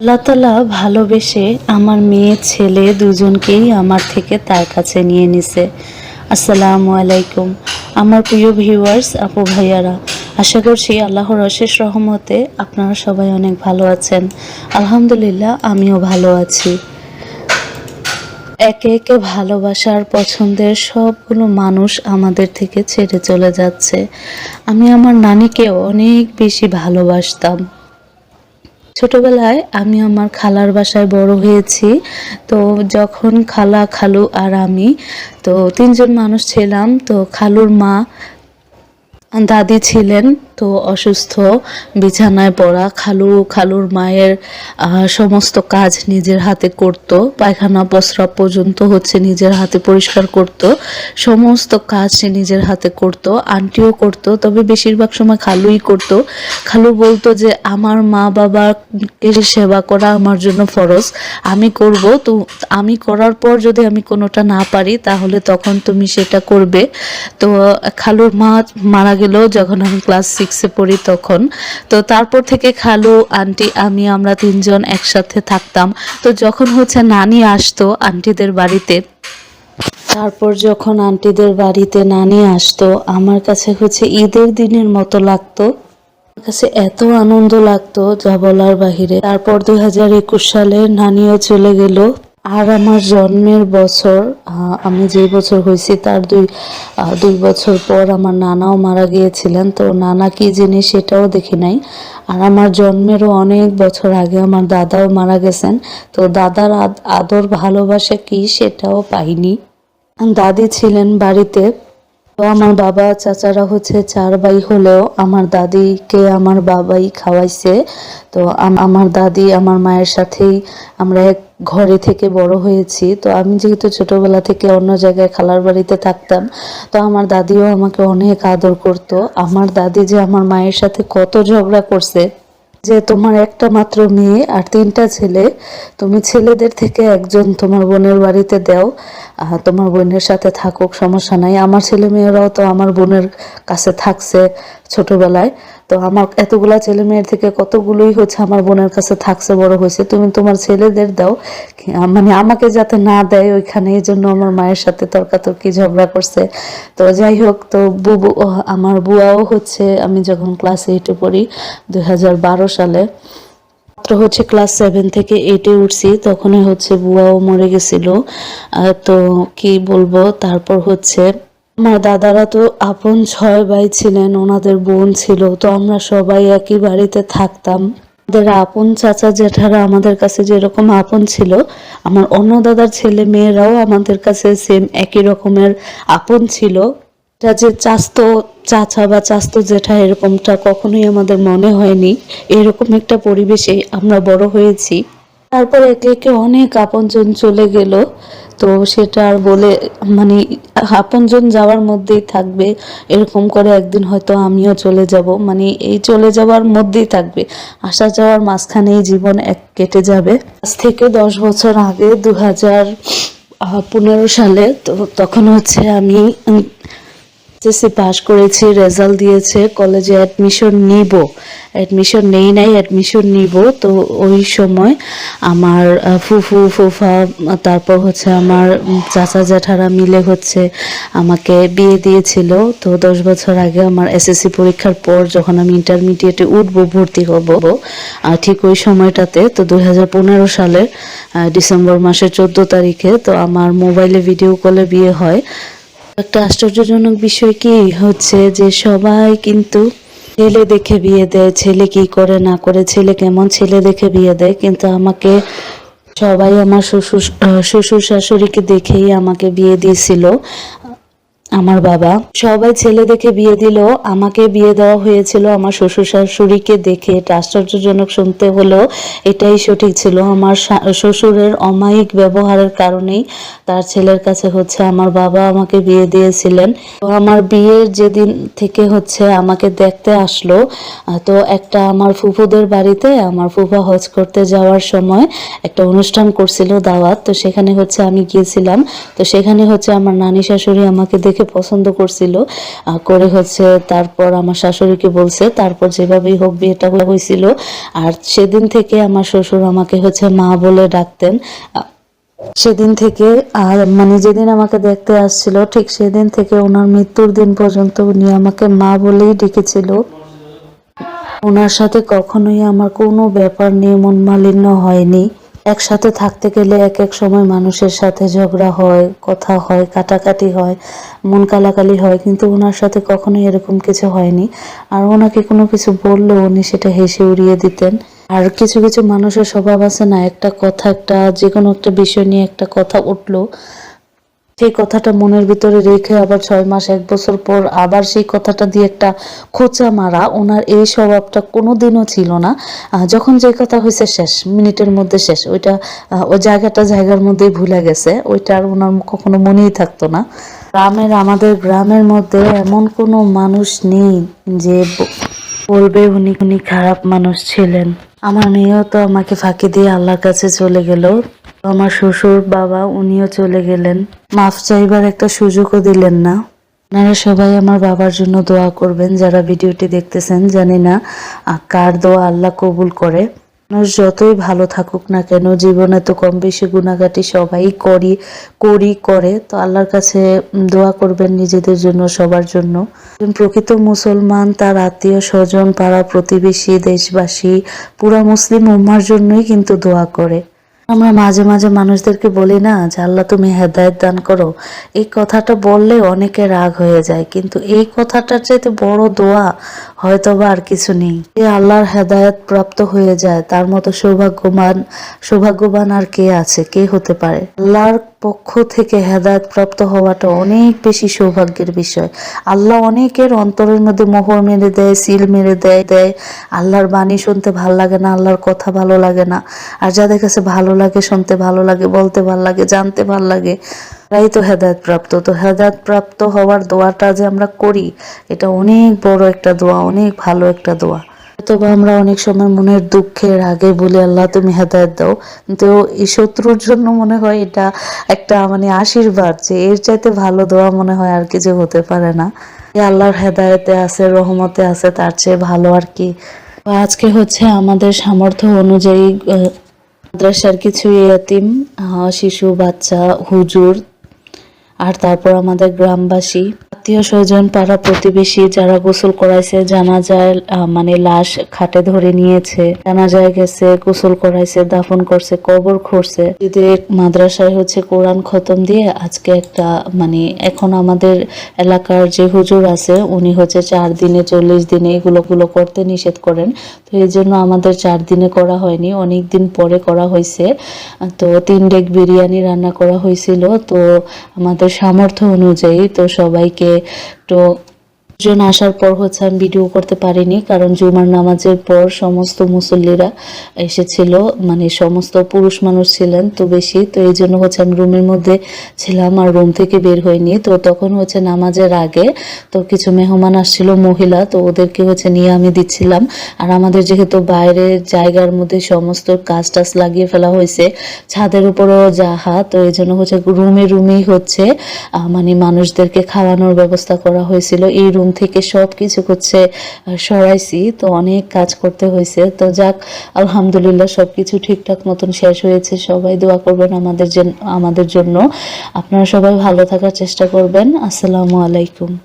আল্লাহ তালা ভালোবেসে আমার মেয়ে, ছেলে দুজনকেই আমার থেকে তার কাছে নিয়ে নিছে। আসসালামু আলাইকুম। আমার প্রিয় ভিউয়ার্স আপু ভাইয়ারা, আশা করছি আল্লাহর অশেষ রহমতে আপনারা সবাই অনেক ভালো আছেন। আলহামদুলিল্লাহ, আমিও ভালো আছি। একে একে ভালোবাসার পছন্দের সবগুলো মানুষ আমাদের থেকে ছেড়ে চলে যাচ্ছে। আমি আমার নানিকে অনেক বেশি ভালোবাসতাম। ছোটবেলায় আমি আমার খালার বাসায় বড় হয়েছি, তো যখন খালা, খালু আর আমি, তো তিনজন মানুষ ছিলাম, তো খালুর মা, দাদি ছিলেন তো অসুস্থ, বিছানায় পড়া, খালু, খালুর মায়ের সমস্ত কাজ নিজের হাতে করত, পায়খানা প্রস্রাব পর্যন্ত হচ্ছে নিজের হাতে পরিষ্কার করত, সমস্ত কাজ সে নিজের হাতে করত, আন্টিও করত, তবে বেশিরভাগ সময় খালুই করত। খালু বলতো যে, আমার মা বাবাকে সেবা করা আমার জন্য ফরজ, আমি করব, তো আমি করার পর যদি আমি কোনোটা না পারি, তাহলে তখন তুমি সেটা করবে। তো খালুর মা মারা গেল যখন আমি ক্লাস সিক্সে পড়ি তখন। তো তারপর থেকে খালু, আন্টি, আমি, আমরা তিনজন একসাথে থাকতাম। তো যখন হচ্ছে নানি আসতো আন্টিদের বাড়িতে, তারপর যখন আন্টিদের বাড়িতে নানি আসতো, আমার কাছে হচ্ছে ঈদের দিনের মতো লাগতো। কাছে এত আনন্দ লাগতো যা বলার বাহিরে। তারপর দুই হাজার একুশ সালে নানিও চলে গেল। আর আমার জন্মের বছর আমি যে বছর হয়েছি তার দুই দুই বছর পর আমার নানাও মারা গিয়েছিলেন। তো নানা কি জিনিস সেটাও দেখি নাই। আর আমার জন্মেরও অনেক বছর আগে আমার দাদাও মারা গেছেন। তো দাদার আদ- আদর ভালোবাসা কি সেটাও পাইনি। দাদি ছিলেন বাড়িতে। তো আমার বাবা চাচারা হচ্ছে চার ভাই হলেও আমার দাদিকে আমার বাবাই খাওয়াইছে। তো আমার দাদি আমার মায়ের সাথেই আমরা এক ঘরে থেকে বড় হয়েছি। তো আমি যেহেতু ছোটবেলা থেকে অন্য জায়গায় খালার বাড়িতে থাকতাম, তো আমার দাদিও আমাকে অনেক আদর করত। আমার দাদি যে আমার মায়ের সাথে কত ঝগড়া করছে যে তোমার একটা মাত্র মেয়ে আর তিনটা ছেলে, তুমি ছেলেদের থেকে একজন তোমার বোনের বাড়িতে দাও। তোমার বোনের সাথে থাকুক, সমস্যা নাই। আমার ছেলে মেয়েরাও তো আমার বোনের কাছে থাকছে ছোটবেলায়। তো আমার এতগুলা ছেলে মেয়ের থেকে কতগুলোই হচ্ছে আমার বোনের কাছে থাকছে, বড় হয়েছে। তুমি তোমার ছেলেদের দাও। মানে আমাকে যাতে না দেয় ওইখানে, এই জন্য আমার মায়ের সাথে তর্কাতর্কি, ঝগড়া করছে। তো যাই হোক, তো বুবু আমার বুয়াও হচ্ছে, আমি যখন ক্লাস এইটে পড়ি, দুই হাজার বারো সালে, মাত্র হচ্ছে ক্লাস সেভেন থেকে এইটে উঠছি, তখনই হচ্ছে বুয়াও মরে গেছিল। তো কি বলব, তারপর হচ্ছে আমার দাদারা তো আপন ছয় ভাই ছিলেন, ওনাদের বোন ছিল, তো আমরা সবাই একই বাড়িতে থাকতাম। আমাদের আপন চাচা জেঠারা আমাদের কাছে যেরকম আপন ছিল, আমার অন্য দাদার ছেলে মেয়েরাও আমাদের কাছে সেম একই রকমের আপন ছিল। এটা যে চাস্তো চাচা বা চাস্তো জেঠা এরকমটা কখনোই আমাদের মনে হয়নি, এরকম একটা পরিবেশে আমরা বড় হয়েছি। তারপর একে একে অনেক আপনজন চলে গেল। তো সেটা আর বলে মানে আপনজন যাওয়ার মধ্যেই থাকবে, এরকম করে একদিন হয়তো আমিও চলে যাব। মানে এই চলে যাওয়ার মধ্যেই থাকবে। আসা যাওয়ার মাঝখানেই জীবন এক কেটে যাবে। আজ থেকে দশ বছর আগে দু হাজার পনেরো সালে তো তখন হচ্ছে আমি এসএসসি পাস করেছি রেজাল্ট দিয়েছে কলেজে অ্যাডমিশন নিব। অ্যাডমিশন নেই নাই অ্যাডমিশন নিব। তো ওই সময় আমার ফুফু, ফুফা, তারপর হচ্ছে আমার চাচা জ্যাঠারা মিলে হচ্ছে আমাকে বিয়ে দিয়েছিল। তো দশ বছর আগে আমার এসএসসি পরীক্ষার পর যখন আমি ইন্টারমিডিয়েটে উঠবো, ভর্তি হব, আর ঠিক ওই সময়টাতে তো দুই হাজার পনেরো সালের ডিসেম্বর মাসের চোদ্দ তারিখে তো আমার মোবাইলে ভিডিও কলে বিয়ে হয়। একটা আশ্চর্যজনক বিষয় কি হচ্ছে যে সবাই কিন্তু ছেলে দেখে বিয়ে দেয়, ছেলে কি করে না করে, ছেলে কেমন ছেলে দেখে বিয়ে দেয়? কিন্তু আমাকে সবাই আমার শ্বশুর শ্বশুর শাশুড়িকে দেখেই আমাকে বিয়ে দিয়েছিল। আমার বাবা। সবাই ছেলে দেখে বিয়ে দিল। আমাকে বিয়ে দেওয়া হয়েছিল আমার শ্বশুর শাশুড়িকে দেখে। এটা আশ্চর্যজনক শুনতে হলো। এটাই সঠিক ছিল। আমার শ্বশুরের অমায়িক ব্যবহারের কারণেই তার ছেলের কাছে হচ্ছে আমার বাবা আমাকে বিয়ে দিয়েছিলেন। তো আমার বিয়ের যেদিন থেকে হচ্ছে আমাকে দেখতে আসলো তো একটা আমার ফুফুদের বাড়িতে আমার ফুফা হজ করতে যাওয়ার সময় একটা অনুষ্ঠান করছিল দাওয়াত। তো সেখানে হচ্ছে আমি গিয়েছিলাম। তো সেখানে হচ্ছে আমার নানি শাশুড়ি আমাকে দেখে দেখে পছন্দ করছিল। করে হচ্ছে তারপর আমার শাশুড়িকে বলছে, তারপর যেভাবেই হোক বিয়েটা হয়েছিল, আর সেদিন থেকে আমার শ্বশুর আমাকে হচ্ছে মা বলে ডাকতেন। সেদিন থেকে, আর মানে যেদিন আমাকে দেখতে আসছিল, ঠিক সেদিন থেকে ওনার মৃত্যুর দিন পর্যন্ত উনি আমাকে মা বলেই ডেকেছিল। ওনার সাথে কখনোই আমার কোনো ব্যাপার নিয়ে মন মালিন্য হয়নি। একসাথে থাকতে গেলে এক এক সময় মানুষের সাথে ঝগড়া হয়, কথা হয়, কাটাকাটি হয়, মন কালাকালি হয়, কিন্তু ওনার সাথে কখনোই এরকম কিছু হয়নি। আর ওনাকে কোনো কিছু বললেও উনি সেটা হেসে উড়িয়ে দিতেন। আর কিছু কিছু মানুষের স্বভাব আছে না, একটা কথা, একটা যে কোনো একটা বিষয় নিয়ে একটা কথা উঠল সেই কথাটা মনের ভিতরে রেখে আবার ছয় মাস, এক বছর পর আবার সেই কথাটা দিয়ে একটা খোঁচা মারা, ওনার এই স্বভাবটা কোনোদিনও ছিল না। যখন যে কথা হয়েছে শেষ, মিনিটের মধ্যে শেষ, ওইটা ওই জায়গাটা জায়গার মধ্যেই ভুলে গেছে, ওইটা আর ওনার কখনো মনেই থাকতো না। গ্রামের, আমাদের গ্রামের মধ্যে এমন কোনো মানুষ নেই যে বলবে উনি উনি খারাপ মানুষ ছিলেন। আমার মেয়েও তো আমাকে ফাঁকি দিয়ে আল্লাহর কাছে চলে গেল। আমার শ্বশুর, বাবা উনিও চলে গেলেন। মাফ চাইবার একটা সুযোগও দিলেন না। আপনারা সবাই আমার বাবার জন্য দোয়া করবেন, যারা ভিডিওটি দেখতেছেন, জানি না কার দোয়া আল্লাহ কবুল করে। মানুষ যতই ভালো থাকুক না কেন, জীবনে তো কম বেশি গুণাগাটি সবাই করি করি করে। তো আল্লাহর কাছে দোয়া করবেন নিজেদের জন্য, সবার জন্য। প্রকৃত মুসলমান, তার আত্মীয় স্বজন, পাড়া প্রতিবেশী, দেশবাসী, পুরা মুসলিম উম্মার জন্যই কিন্তু দোয়া করে। আমরা মাঝে মাঝে মানুষদেরকে বলি না যে, আল্লাহ, তুমি হেদায়েত দান করো। এই কথাটা বললে অনেকে রাগ হয়ে যায়, কিন্তু এই কথাটার চাইতে বড় দোয়া হয়তো বা আর কিছু নেই। যে আল্লাহর হেদায়েত প্রাপ্ত হয়ে যায়, তার মতো সৌভাগ্যবান সৌভাগ্যবান আর কে আছে, কে হতে পারে? আল্লাহর পক্ষ থেকে হেদায়ত প্রাপ্ত হওয়াটা অনেক বেশি সৌভাগ্যের বিষয়। আল্লাহ অনেকের অন্তরের মধ্যে মোহর মেরে দেয়, সিল মেরে দেয় দেয়। আল্লাহর বাণী শুনতে ভালো লাগে না, আল্লাহর কথা ভালো লাগে না। আর যাদের কাছে ভালো লাগে, শুনতে ভালো লাগে, বলতে ভালো লাগে, জানতে ভালো লাগে তাই তো হেদায়ত প্রাপ্ত তো হেদায়ত প্রাপ্ত হওয়ার দোয়াটা যে আমরা করি, এটা অনেক বড় একটা দোয়া, অনেক ভালো একটা দোয়া। তবে আমরা অনেক সময় মনের দুঃখের আগে বলি, আল্লাহ, তুমি হেদায়ত দাও। কিন্তু এই শত্রুর জন্য মনে হয় এটা একটা মানে আশীর্বাদ যে এর চাইতে ভালো দোয়া মনে হয় আর কিছু হতে পারে না। আল্লাহর হেদায়তে আছে, রহমতে আছে, তার চেয়ে ভালো আর কি। আজকে হচ্ছে আমাদের সামর্থ্য অনুযায়ী মাদ্রাসার কিছু ইয়াতিম শিশু, বাচ্চা, হুজুর, আর তারপর আমাদের গ্রামবাসী। আত্মীয় স্বজন পাড়া প্রতিবেশী যারা গোসল করাইছে, জানাজায় মানে লাশ খাটে ধরে নিয়েছে। জানাজায় গেছে, গোসল করাইছে, দাফন করছে, কবর যদি মাদ্রাসায় হচ্ছে কোরআন খতম দিয়ে আজকে একটা মানে এখন আমাদের এলাকার যে হুজুর আছে, উনি হচ্ছে চার দিনে চল্লিশ দিনে এগুলো গুলো করতে নিষেধ করেন। তো এই জন্য আমাদের চার দিনে করা হয়নি, অনেক দিন পরে করা হয়েছে তো তিন ডেক বিরিয়ানি রান্না করা হয়েছিল তো আমাদের সামর্থ্য অনুযায়ী তো সবাইকে একটু জন আসার পর হচ্ছে আমি ভিডিও করতে পারিনি, কারণ জুমার নামাজের পর সমস্ত মুসল্লিরা এসেছিল মানে সমস্ত পুরুষ মানুষ ছিলেন তো বেশি, তো এই জন্য হচ্ছে আমি রুমের মধ্যে ছিলাম আর রুম থেকে বের হইনি। তো তখন হচ্ছে নামাজের আগে তো কিছু মেহমান আসছিল, মহিলা, তো ওদেরকে হচ্ছে নিয়ে আমি দিচ্ছিলাম। আর আমাদের যেহেতু বাইরের জায়গার মধ্যে সমস্ত কাজ টাজ লাগিয়ে ফেলা হয়েছে, ছাদের উপরও যাহা, তো এই জন্য হচ্ছে রুমে রুমেই হচ্ছে মানে মানুষদেরকে খাওয়ানোর ব্যবস্থা করা হয়েছিল। এই রুম থেকে সব কিছু হচ্ছে সরাইছি। তো অনেক কাজ করতে হয়েছে। তো যাক, আলহামদুলিল্লাহ সব কিছু ঠিকঠাক মতন শেষ হয়েছে। সবাই দোয়া করবেন আমাদের আমাদের জন্য। আপনারা সবাই ভালো থাকার চেষ্টা করবেন। আসসালামু আলাইকুম।